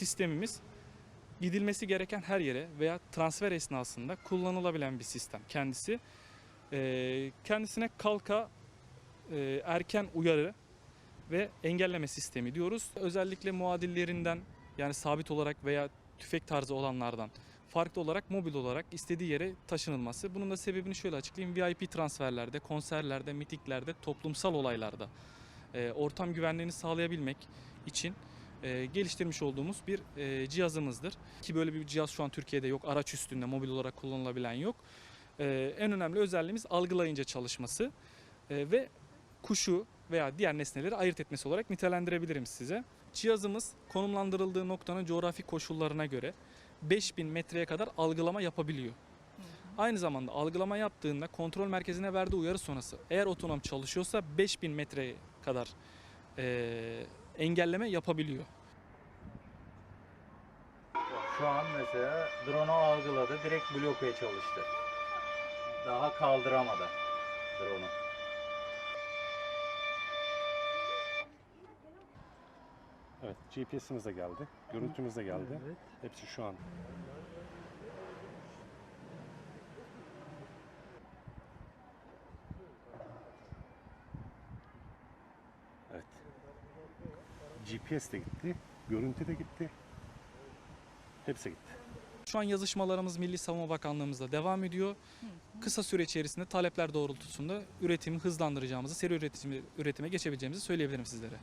sistemimiz gidilmesi gereken her yere veya transfer esnasında kullanılabilen bir sistem kendisi. Ee, kendisine kalka e, erken uyarı ve engelleme sistemi diyoruz. Özellikle muadillerinden yani sabit olarak veya tüfek tarzı olanlardan farklı olarak mobil olarak istediği yere taşınılması. Bunun da sebebini şöyle açıklayayım. VIP transferlerde, konserlerde, mitiklerde, toplumsal olaylarda e, ortam güvenliğini sağlayabilmek için e, geliştirmiş olduğumuz bir e, cihazımızdır. Ki böyle bir cihaz şu an Türkiye'de yok. Araç üstünde mobil olarak kullanılabilen yok. E, en önemli özelliğimiz algılayınca çalışması e, ve kuşu veya diğer nesneleri ayırt etmesi olarak nitelendirebilirim size. Cihazımız konumlandırıldığı noktanın coğrafi koşullarına göre 5000 metreye kadar algılama yapabiliyor. Aynı zamanda algılama yaptığında kontrol merkezine verdiği uyarı sonrası eğer otonom çalışıyorsa 5000 metreye kadar eee, engelleme yapabiliyor. Şu an mesela drone'u algıladı, direkt bloke çalıştı. Daha kaldıramadı drone'u. Evet, GPS'imiz de geldi. Görüntümüz de geldi. Evet. Hepsi şu an. GPS de gitti. Görüntü de gitti. Hepsi gitti. Şu an yazışmalarımız Milli Savunma Bakanlığımızla devam ediyor. Kısa süre içerisinde talepler doğrultusunda üretimi hızlandıracağımızı, seri üretimi, üretime geçebileceğimizi söyleyebilirim sizlere.